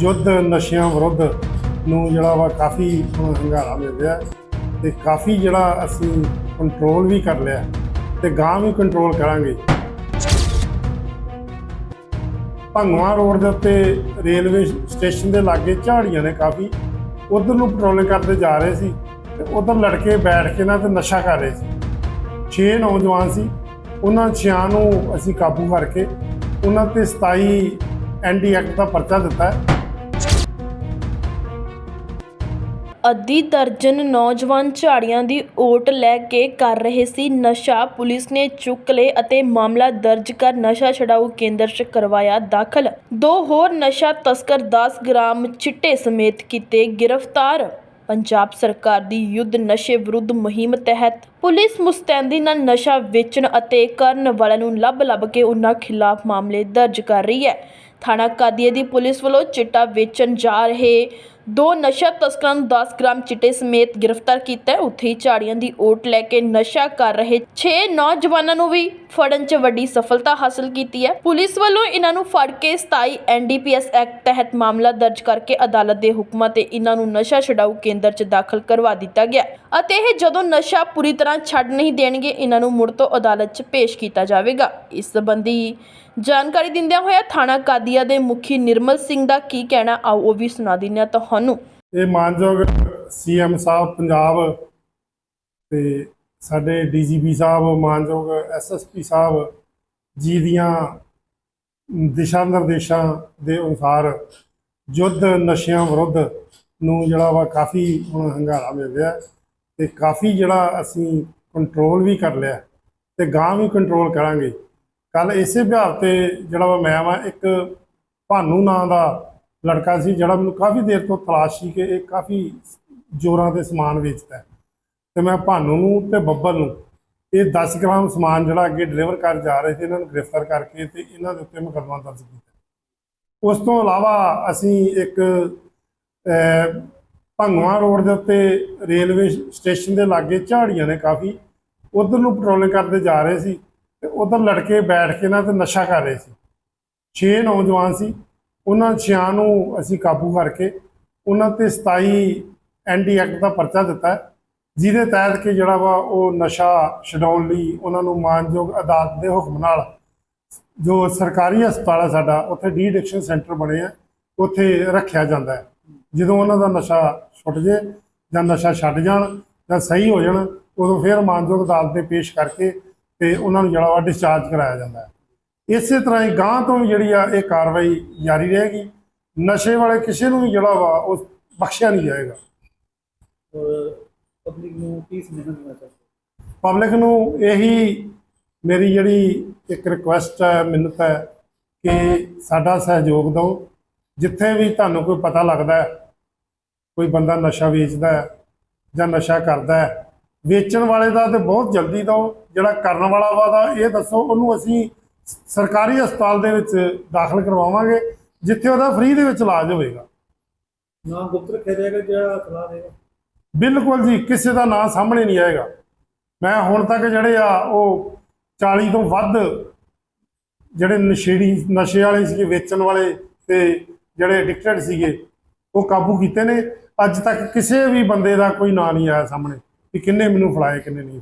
ਯੁੱਧ ਨਸ਼ਿਆਂ ਵਿਰੁੱਧ ਨੂੰ ਜਿਹੜਾ ਵਾ ਕਾਫੀ ਹੰਗਾਰਾ ਮਿਲ ਰਿਹਾ ਤੇ ਕਾਫੀ ਜਿਹੜਾ ਅਸੀਂ ਕੰਟਰੋਲ ਵੀ ਕਰ ਲਿਆ ਤੇ ਗਾਂ ਵੀ ਕੰਟਰੋਲ ਕਰਾਂਗੇ। ਭੰਗਵਾ ਰੋਡ ਦੇ ਉੱਤੇ ਰੇਲਵੇ ਸਟੇਸ਼ਨ ਦੇ ਲਾਗੇ ਝਾੜੀਆਂ ਨੇ ਕਾਫੀ, ਉਧਰ ਨੂੰ ਪੈਟਰੋਲਿੰਗ ਕਰਦੇ ਜਾ ਰਹੇ ਸੀ ਤੇ ਉਧਰ ਲੜਕੇ ਬੈਠ ਕੇ ਨਾ ਤੇ ਨਸ਼ਾ ਕਰ ਰਹੇ ਸੀ। 6 ਨੌਜਵਾਨ ਸੀ, ਉਹਨਾਂ ਛਿਆਂ ਨੂੰ ਅਸੀਂ ਕਾਬੂ ਕਰਕੇ ਉਹਨਾਂ ਤੇ 27 ਐਨਡੀ ਐਕਟ ਦਾ ਪਰਚਾ ਦਿੱਤਾ ਹੈ। ਅੱਧੀ ਦਰਜਨ ਨੌਜਵਾਨ ਝਾੜੀਆਂ ਦੀ ਓਟ ਲੈ ਕੇ ਕਰ ਰਹੇ ਸੀ ਨਸ਼ਾ। ਪੁਲਿਸ ਨੇ ਚੁੱਕ ਲਏ ਅਤੇ ਮਾਮਲਾ ਦਰਜ ਕਰ ਨਸ਼ਾ ਛਡਾਊ ਕੇਂਦਰ 'ਚ ਕਰਵਾਇਆ ਦਾਖਲ। ਦੋ ਹੋਰ ਨਸ਼ਾ ਤਸਕਰ 10 ਗ੍ਰਾਮ ਚਿੱਟੇ ਸਮੇਤ ਕੀਤੇ ਗ੍ਰਿਫਤਾਰ। ਪੰਜਾਬ ਸਰਕਾਰ ਦੀ ਯੁੱਧ ਨਸ਼ੇ ਵਿਰੁੱਧ ਮੁਹਿੰਮ ਤਹਿਤ ਪੁਲਿਸ ਮੁਸਤੈਦੀ ਨਾਲ ਨਸ਼ਾ ਵੇਚਣ ਅਤੇ ਕਰਨ ਵਾਲਿਆਂ ਨੂੰ ਲੱਭ-ਲੱਭ ਕੇ ਉਨ੍ਹਾਂ ਖਿਲਾਫ ਮਾਮਲੇ ਦਰਜ ਕਰ ਰਹੀ ਹੈ। ਥਾਣਾ ਕਾਦੀਏ ਦੀ ਪੁਲਿਸ ਵੱਲੋਂ ਚਿੱਟਾ ਵੇਚਣ ਜਾ ਰਹੇ ਦੋ ਨਸ਼ਾ ਤਸਕਰਾਂ ਨੂੰ 10 ਗ੍ਰਾਮ ਚਿੱਟੇ ਸਮੇਤ ਗ੍ਰਿਫਤਾਰ ਕੀਤਾ ਹੈ। ਉੱਥੇ ਹੀ ਝਾੜੀਆਂ ਦੀ ਓਟ ਲੈ ਕੇ ਨਸ਼ਾ ਕਰ ਰਹੇ 6 ਨੌਜਵਾਨਾਂ ਨੂੰ ਵੀ ਫੜਨ 'ਚ ਵੱਡੀ ਸਫਲਤਾ ਹਾਸਲ ਕੀਤੀ ਹੈ। ਪੁਲਿਸ ਵੱਲੋਂ ਇਹਨਾਂ ਨੂੰ ਫੜ ਕੇ 27 ਐਨਡੀਪੀਐਸ ਐਕਟ ਤਹਿਤ ਮਾਮਲਾ ਦਰਜ ਕਰਕੇ ਅਦਾਲਤ ਦੇ ਹੁਕਮਾਂ ਤੇ ਇਹਨਾਂ ਨੂੰ ਨਸ਼ਾ ਛਡਾਊ ਕੇਂਦਰ 'ਚ ਦਾਖਲ ਕਰਵਾ ਦਿੱਤਾ ਗਿਆ ਅਤੇ ਇਹ ਜਦੋਂ ਨਸ਼ਾ ਪੂਰੀ ਤਰ੍ਹਾਂ ਛੱਡ ਨਹੀਂ ਦੇਣਗੇ, ਇਹਨਾਂ ਨੂੰ ਮੁੜ ਤੋਂ ਅਦਾਲਤ 'ਚ ਪੇਸ਼ ਕੀਤਾ ਜਾਵੇਗਾ। ਇਸ ਸੰਬੰਧੀ ਜਾਣਕਾਰੀ ਦਿੰਦਿਆਂ ਹੋਇਆ ਥਾਣਾ ਕਾਦੀਆ ਦੇ ਮੁਖੀ ਨਿਰਮਲ ਸਿੰਘ ਦਾ ਕੀ ਕਹਿਣਾ, ਆਓ ਉਹ ਵੀ ਸੁਣਾ ਦਿੰਦੇ ਹਾਂ। ਤੁਹਾਨੂੰ ਇਹ ਮਾਨਯੋਗ ਸੀਐਮ ਸਾਹਿਬ ਪੰਜਾਬ ਤੇ ਸਾਡੇ ਡੀਜੀਪੀ ਸਾਹਿਬ, ਮਾਨਯੋਗ ਐਸਐਸਪੀ ਸਾਹਿਬ ਜੀ ਦੀਆਂ ਦਿਸ਼ਾ ਨਿਰਦੇਸ਼ਾਂ ਦੇ ਅਨੁਸਾਰ ਯੁੱਧ ਨਸ਼ਿਆਂ ਵਿਰੁੱਧ ਨੂੰ ਜਿਹੜਾ ਵਾ ਕਾਫੀ ਹੁਣ ਹੰਗਾਰਾ ਮਿਲ ਰਿਹਾ ਤੇ ਕਾਫੀ ਜਿਹੜਾ ਅਸੀਂ ਕੰਟਰੋਲ ਵੀ ਕਰ ਲਿਆ ਤੇ ਗਾਂ ਵੀ ਕੰਟਰੋਲ ਕਰਾਂਗੇ। ਕੱਲ ਇਸੇ ਵਿਹਾਰ ਤੇ ਜਿਹੜਾ ਵਾ ਮੈਂ ਵਾ, ਇੱਕ ਭਾਨੂ ਨਾਂ ਦਾ ਲੜਕਾ ਸੀ ਜਿਹੜਾ ਮੈਨੂੰ ਕਾਫੀ ਦੇਰ ਤੋਂ ਤਲਾਸ਼ ਸੀ ਕਿ ਇਹ ਕਾਫੀ ਜੋਰਾਂ ਤੇ ਸਮਾਨ ਵੇਚਦਾ ਹੈ। ਤੇ ਮੈਂ ਭਾਨੂ ਨੂੰ ਤੇ ਬੱਬਰ ਨੂੰ ਇਹ 10 ਗ੍ਰਾਮ ਸਮਾਨ ਜਿਹੜਾ ਅੱਗੇ ਡਿਲੀਵਰ ਕਰ ਜਾ ਰਹੇ ਸੀ ਇਹਨਾਂ ਨੂੰ ਗ੍ਰਿਫਤਾਰ ਕਰਕੇ ਤੇ ਇਹਨਾਂ ਦੇ ਉੱਤੇ ਮੁਕੱਦਮਾ ਦਰਜ ਕੀਤਾ। ਉਸ ਤੋਂ ਇਲਾਵਾ ਅਸੀਂ ਇੱਕ ਅਹ, ਭੰਗਵਾ ਰੋਡ ਦੇ ਉੱਤੇ ਰੇਲਵੇ ਸਟੇਸ਼ਨ ਦੇ ਲਾਗੇ ਝਾੜੀਆਂ ਨੇ ਕਾਫੀ ਉਧਰ ਨੂੰ ਪੈਟਰੋਲਿੰਗ ਕਰਦੇ ਜਾ ਰਹੇ ਸੀ ਤੇ ਉਧਰ ਲੜਕੇ ਬੈਠ ਕੇ ਨਾ ਤੇ ਨਸ਼ਾ ਕਰ ਰਹੇ ਸੀ। 6 ਨੌਜਵਾਨ ਸੀ ਉਹਨਾਂ ਛਿਆਂ ਨੂੰ ਅਸੀਂ ਕਾਬੂ ਕਰਕੇ ਉਹਨਾਂ ਤੇ 27 ਐਨਡੀ ਐਕਟ ਦਾ ਪਰਚਾ ਦਿੱਤਾ ਜਿਹਦੇ ਤਹਿਤ ਕਿ ਜਿਹੜਾ ਵਾ ਉਹ ਨਸ਼ਾ ਛਡਾਉਣ ਲਈ ਉਹਨਾਂ ਨੂੰ ਮਾਨਯੋਗ ਅਦਾਲਤ ਦੇ ਹੁਕਮ ਨਾਲ ਜੋ ਸਰਕਾਰੀ ਹਸਪਤਾਲ ਹੈ ਸਾਡਾ, ਉੱਥੇ ਡੀ ਐਡਿਕਸ਼ਨ ਸੈਂਟਰ ਬਣੇ ਆ, ਉੱਥੇ ਰੱਖਿਆ ਜਾਂਦਾ ਹੈ। ਜਦੋਂ ਉਹਨਾਂ ਦਾ ਨਸ਼ਾ ਛੁੱਟ ਜੇ ਜਾਂ ਨਸ਼ਾ ਛੱਡ ਜਾਣ ਜਾਂ ਸਹੀ ਹੋ ਜਾਣ, ਉਦੋਂ ਫਿਰ ਮਾਨਯੋਗ ਅਦਾਲਤ ਦੇ ਪੇਸ਼ ਕਰਕੇ ਤੇ ਉਹਨਾਂ ਨੂੰ ਜਿਹੜਾ ਵਾ ਡਿਸਚਾਰਜ ਕਰਾਇਆ ਜਾਂਦਾ ਹੈ। ਇਸੇ ਤਰ੍ਹਾਂ ਹੀ ਗਾਂ ਤੋਂ ਜਿਹੜੀ ਆ ਇਹ ਕਾਰਵਾਈ ਜਾਰੀ ਰਹੇਗੀ। ਨਸ਼ੇ ਵਾਲੇ ਕਿਸੇ ਨੂੰ ਵੀ ਜਿਹੜਾ ਵਾ ਉਹ ਬਖਸ਼ਿਆ ਨਹੀਂ ਜਾਏਗਾ। ਪਬਲਿਕ ਨੂੰ ਕੀ ਸੁਨੇਹਾ ਦੇਣਾ ਚਾਹੁੰਦੇ ਪਬਲਿਕ ਨੂੰ ਇਹੀ ਮੇਰੀ ਜਿਹੜੀ ਇੱਕ ਰਿਕੁਐਸਟ ਹੈ ਮਿੰਨਤ ਹੈ ਕਿ ਸਾਡਾ ਸਹਿਯੋਗ ਦਿਓ। ਜਿੱਥੇ ਵੀ ਤੁਹਾਨੂੰ ਕੋਈ ਪਤਾ ਲੱਗਦਾ ਹੈ ਕੋਈ ਬੰਦਾ ਨਸ਼ਾ ਵੇਚਦਾ ਹੈ ਜਾਂ ਨਸ਼ਾ ਕਰਦਾ ਹੈ ਵੇਚਣ ਵਾਲੇ ਦਾ ਤੇ ਬਹੁਤ ਜਲਦੀ ਦਿਓ। ਜਿਹੜਾ ਕਰਨ ਵਾਲਾ ਵਾ ਦਾ ਇਹ ਦੱਸੋ ਉਹਨੂੰ ਅਸੀਂ ਸਰਕਾਰੀ ਹਸਪਤਾਲ ਦੇ ਵਿੱਚ ਦਾਖਲ ਕਰਵਾਵਾਂਗੇ ਜਿੱਥੇ ਉਹਦਾ ਫ੍ਰੀ ਦੇ ਵਿੱਚ ਇਲਾਜ ਹੋਵੇਗਾ ਨਾ ਗੁਪਤ ਰੱਖਿਆ ਜਾਏਗਾ ਜਿਹੜਾ ਸਲਾਹ ਦੇਗਾ? ਬਿਲਕੁਲ ਜੀ ਕਿਸੇ ਦਾ ਨਾਂ ਸਾਹਮਣੇ ਨਹੀਂ ਆਏਗਾ। ਮੈਂ ਹੁਣ ਤੱਕ ਜਿਹੜੇ ਆ ਉਹ 40 ਤੋਂ ਵੱਧ ਜਿਹੜੇ ਨਸ਼ੇੜੀ ਨਸ਼ੇ ਵਾਲੇ ਸੀਗੇ ਵੇਚਣ ਵਾਲੇ ਤੇ ਜਿਹੜੇ ਐਡਿਕਟਡ ਸੀਗੇ ਉਹ ਕਾਬੂ ਕੀਤੇ ਨੇ। ਅੱਜ ਤੱਕ ਕਿਸੇ ਵੀ ਬੰਦੇ ਦਾ ਕੋਈ ਨਾਂ ਨਹੀਂ ਆਇਆ ਸਾਹਮਣੇ ਕਿ ਕਿੰਨੇ ਮੈਨੂੰ ਫੜਾਏ ਕਿੰਨੇ ਨਹੀਂ